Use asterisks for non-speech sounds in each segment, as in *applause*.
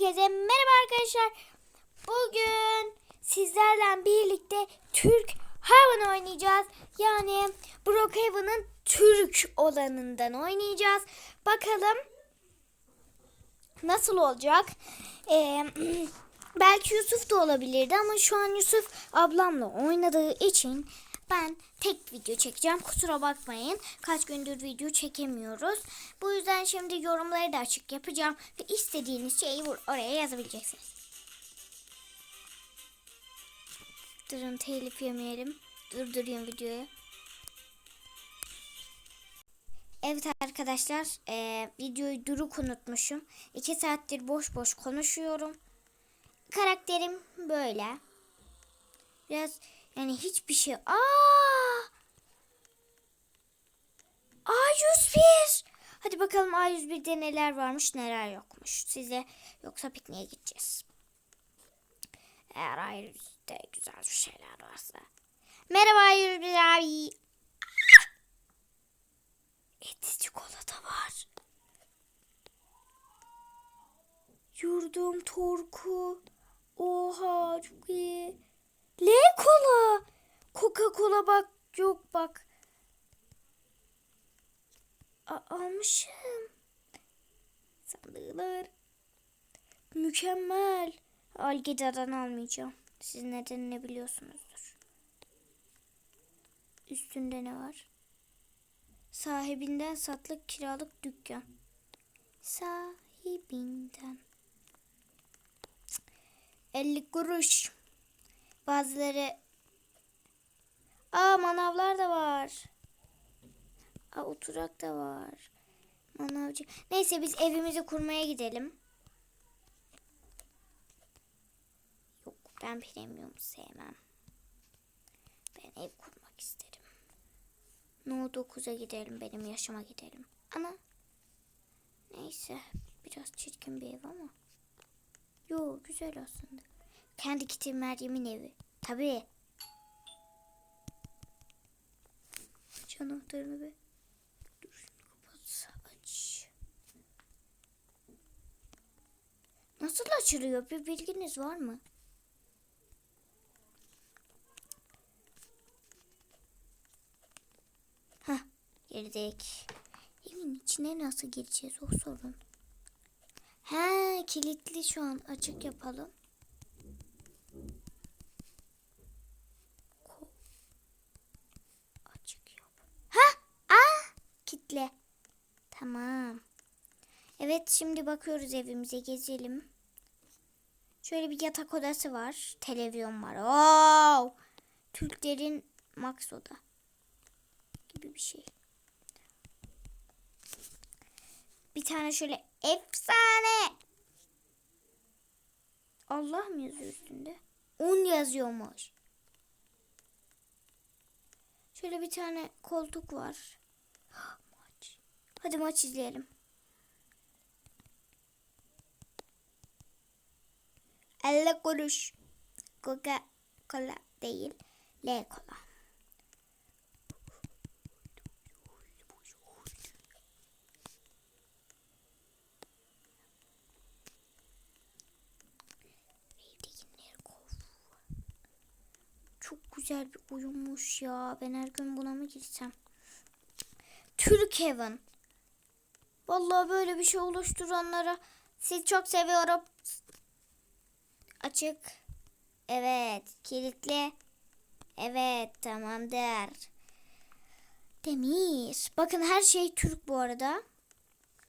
Herkese merhaba arkadaşlar. Bugün sizlerle birlikte Türk Haven oynayacağız. Yani Brookhaven'ın Türk olanından oynayacağız. Bakalım nasıl olacak? Ee, *clears throat* belki Yusuf da olabilirdi ama şu an Yusuf ablamla oynadığı için ben tek video çekeceğim. Kusura bakmayın. Kaç gündür video çekemiyoruz. Bu yüzden şimdi yorumları da açık yapacağım. Ve istediğiniz şeyi oraya yazabileceksiniz. Durun telif yemeyelim. Durdurayım videoyu. Evet arkadaşlar eee, videoyu duruk unutmuşum. İki saattir boş boş konuşuyorum. Karakterim böyle. Biraz yani hiçbir şey. Aa! A101. Hadi bakalım A101'de neler varmış neler yokmuş. Size yoksa pikniğe gideceğiz. Eğer A101'de güzel bir şeyler varsa. Merhaba A101 abi. Etli çikolata var. Yurdum torku. Oha çok iyi. L kola. Coca Cola bak yok bak. A- almışım. Sandıklar. Mükemmel. Algida'dan almayacağım. Siz neden ne biliyorsunuzdur. Üstünde ne var? Sahibinden satlık kiralık dükkan. Sahibinden. 50 kuruş. Bazıları Aa manavlar da var. Aa oturak da var. Manavcı. Neyse biz evimizi kurmaya gidelim. Yok ben premium sevmem. Ben ev kurmak isterim. No 9'a gidelim benim yaşıma gidelim. Ana. Neyse biraz çirkin bir ev ama. Yo güzel aslında. Kendi kiti Meryem'in evi. Tabii. Aç anahtarını be. Dur kapatsa aç. Nasıl açılıyor bir bilginiz var mı? Hah girdik. Evin içine nasıl gireceğiz o sorun. He kilitli şu an açık yapalım. Ko- Açık yap. Ha? Aa! Kitle. Tamam. Evet şimdi bakıyoruz evimize gezelim. Şöyle bir yatak odası var. Televizyon var. Wow! Türklerin Max oda gibi bir şey. Bir tane şöyle efsane. Allah mı yazıyor üstünde? 10 yazıyormuş. Şöyle bir tane koltuk var. Hadi maç izleyelim. 50 kuruş. Coca Cola değil. L kov. Çok güzel bir oyunmuş ya. Ben her gün buna mı girsem? Türk Heaven. Vallahi böyle bir şey oluşturanlara sizi çok seviyorum. Açık. Evet. Kilitli. Evet. Tamamdır. Demir. Bakın her şey Türk bu arada.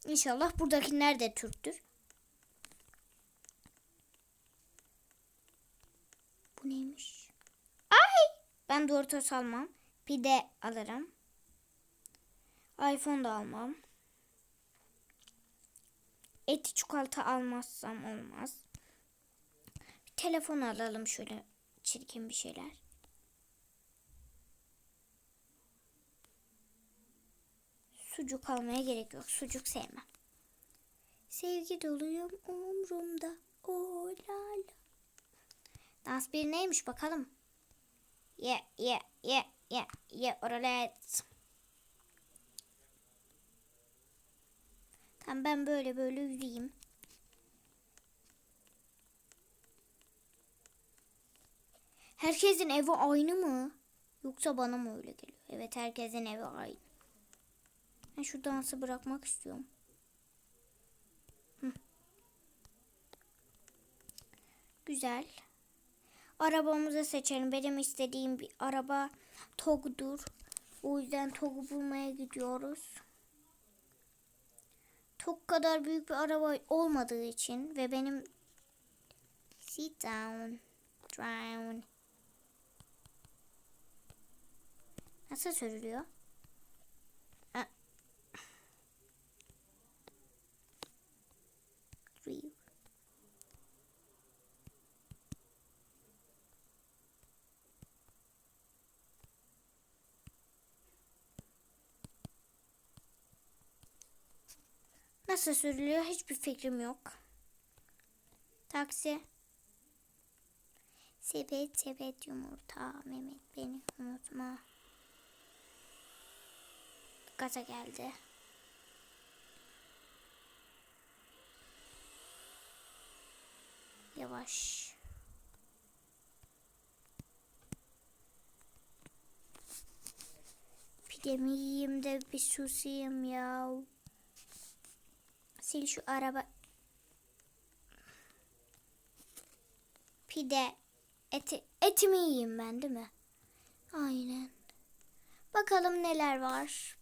İnşallah buradakiler de Türktür. Bu neymiş? Ay! Ben Doritos almam. Pide alırım. iPhone da almam. Eti çikolata almazsam olmaz. Bir telefon alalım şöyle çirkin bir şeyler. Sucuk almaya gerek yok. Sucuk sevmem. Sevgi doluyum umrumda. O la la. Dans bir neymiş bakalım. Ye ye ye ye ye oralet. Tamam ben böyle böyle yürüyeyim. Herkesin evi aynı mı? Yoksa bana mı öyle geliyor? Evet herkesin evi aynı. Ben şu dansı bırakmak istiyorum. Güzel. Arabamızı seçelim. Benim istediğim bir araba TOG'dur. O yüzden TOG'u bulmaya gidiyoruz. TOG kadar büyük bir araba olmadığı için ve benim sit down, down. Nasıl sürülüyor? Ha. Rev. Nasıl sürülüyor hiçbir fikrim yok. Taksi. Sepet sepet yumurta Mehmet beni unutma. Gaza geldi. Yavaş. Pidemi yiyeyim de bir susayım ya. Sil şu araba. Pide. Eti, etimi yiyeyim ben değil mi? Aynen. Bakalım neler var.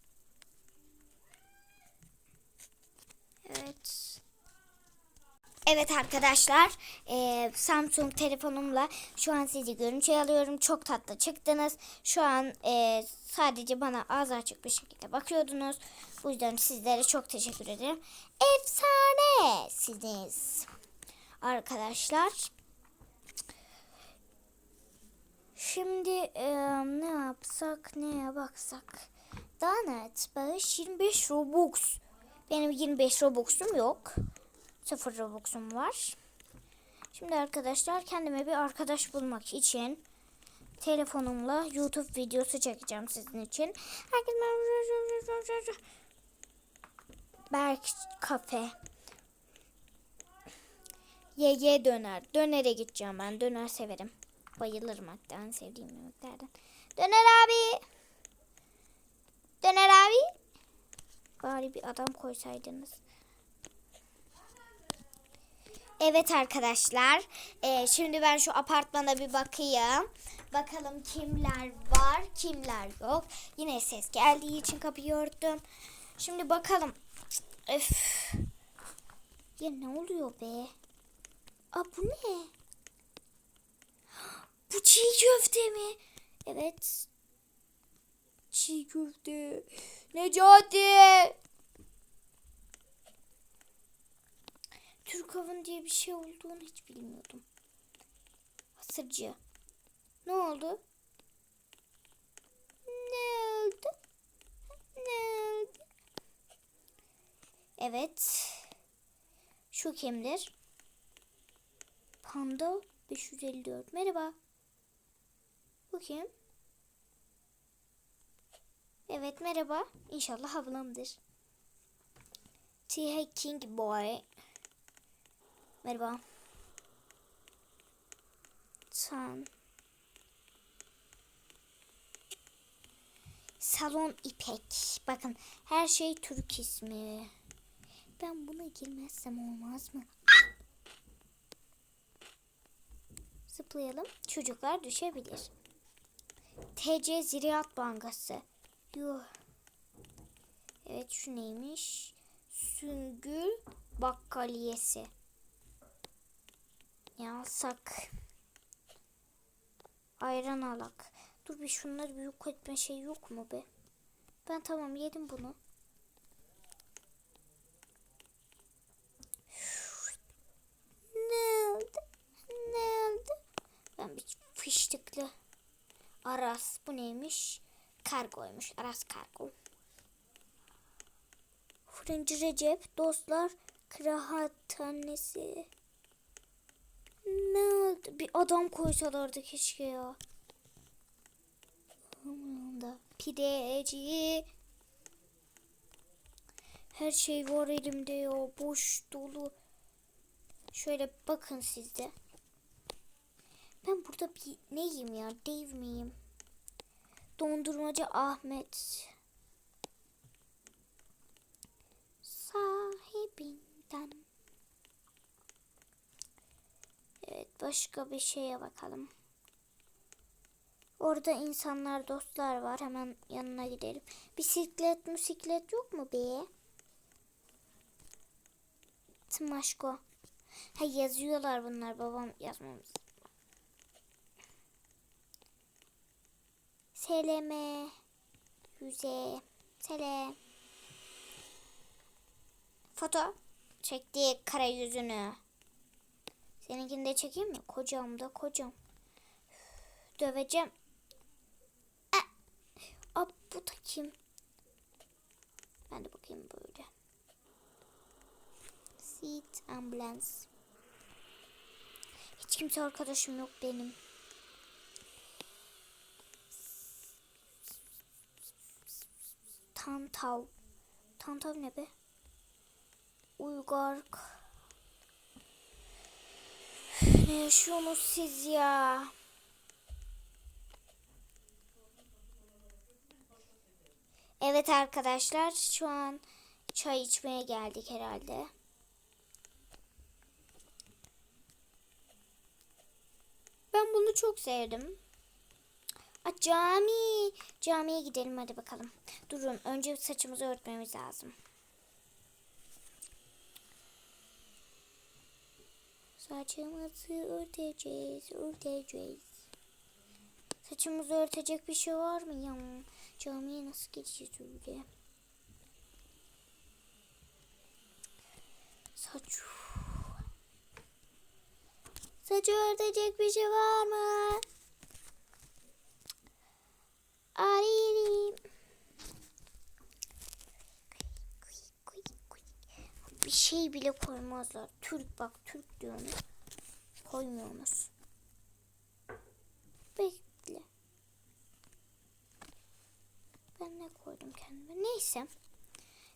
Evet. Evet arkadaşlar. eee, Samsung telefonumla şu an sizi görüntü alıyorum. Çok tatlı çıktınız. Şu an eee, sadece bana ağzı açık bir şekilde bakıyordunuz. Bu yüzden sizlere çok teşekkür ederim. Efsanesiniz. Arkadaşlar. Şimdi eee, ne yapsak neye baksak. Donut bağış 25 Robux. Benim 25 Robux'um yok. 0 Robux'um var. Şimdi arkadaşlar kendime bir arkadaş bulmak için telefonumla YouTube videosu çekeceğim sizin için. Herkes Berk kafe. Ye ye döner. Dönere gideceğim ben. Döner severim. Bayılırım hatta en sevdiğim yemeklerden. Döner abi. Döner abi. Bari bir adam koysaydınız. Evet arkadaşlar. Ee, şimdi ben şu apartmana bir bakayım. Bakalım kimler var, kimler yok. Yine ses geldiği için kapıyı örttüm. Şimdi bakalım. Öf. Ya ne oluyor be? Aa bu ne? Bu çiğ köfte mi? Evet. Çiğ köfte. Necati. Türk Havın diye bir şey olduğunu hiç bilmiyordum. Hasırcı. Ne oldu? Ne oldu? Ne oldu? Evet. Şu kimdir? Panda 554. Merhaba. Bu kim? Evet merhaba. İnşallah ablamdır. T King Boy. Merhaba. Sen. Salon İpek. Bakın her şey Türk ismi. Ben buna girmezsem olmaz mı? Zıplayalım. Çocuklar düşebilir. TC Ziraat Bankası. Yuh. Evet şu neymiş? Süngül Bakkaliyesi. Ne alsak? Ayran alak. Dur bir şunları bir yok etme şey yok mu be? Ben tamam yedim bunu. Ne oldu? Ne oldu? Ben bir fıştıklı. Aras bu neymiş? Kargoymuş. Aras kargo. Fırıncı Recep dostlar kıraathanesi. Ne oldu? Bir adam koysalardı keşke ya. Aman da pideci. Her şey var elimde ya. Boş dolu. Şöyle bakın sizde. Ben burada bir neyim ya? Dave miyim? Dondurmacı Ahmet. Sahibinden. Evet başka bir şeye bakalım. Orada insanlar dostlar var. Hemen yanına gidelim. Bisiklet musiklet yok mu be? Tımaşko. Ha yazıyorlar bunlar babam yazmamız. Seleme. Yüze. Sele. Foto. Çekti kara yüzünü. Seninkini de çekeyim mi? Kocam da kocam. Döveceğim. Ah. Aa, bu da kim? Ben de bakayım böyle. Seat ambulans. Hiç kimse arkadaşım yok benim. Tantav. Tantav ne be? Uygark. Ne yaşıyorsunuz siz ya? Evet arkadaşlar şu an çay içmeye geldik herhalde. Ben bunu çok sevdim. Aa, cami. Camiye gidelim hadi bakalım. Durun önce saçımızı örtmemiz lazım. Saçımızı örteceğiz, örteceğiz. Saçımızı örtecek bir şey var mı ya? Camiye nasıl gideceğiz öyle? Saç. Saçı örtecek bir şey var mı? Arayayım. Bir şey bile koymazlar. Türk bak Türk diyorsunuz. Koymuyorsunuz. Bekle. Ben ne koydum kendime? Neyse.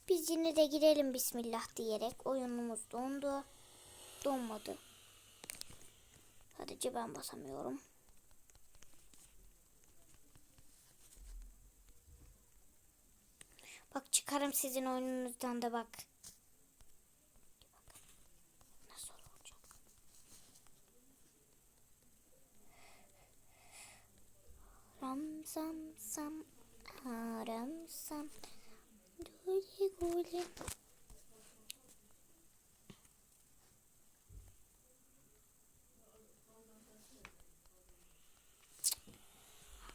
Biz yine de girelim Bismillah diyerek. Oyunumuz dondu. Donmadı. Sadece ben basamıyorum. Bak çıkarım sizin oyununuzdan da bak. Nasıl olacak? Ramzam sam haram sam duli guli.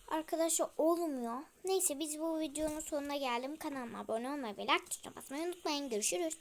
Arkadaşlar olmuyor. Neyse biz bu videonun sonuna geldim. Kanalıma abone olmayı ve like tuşuna basmayı unutmayın. Görüşürüz.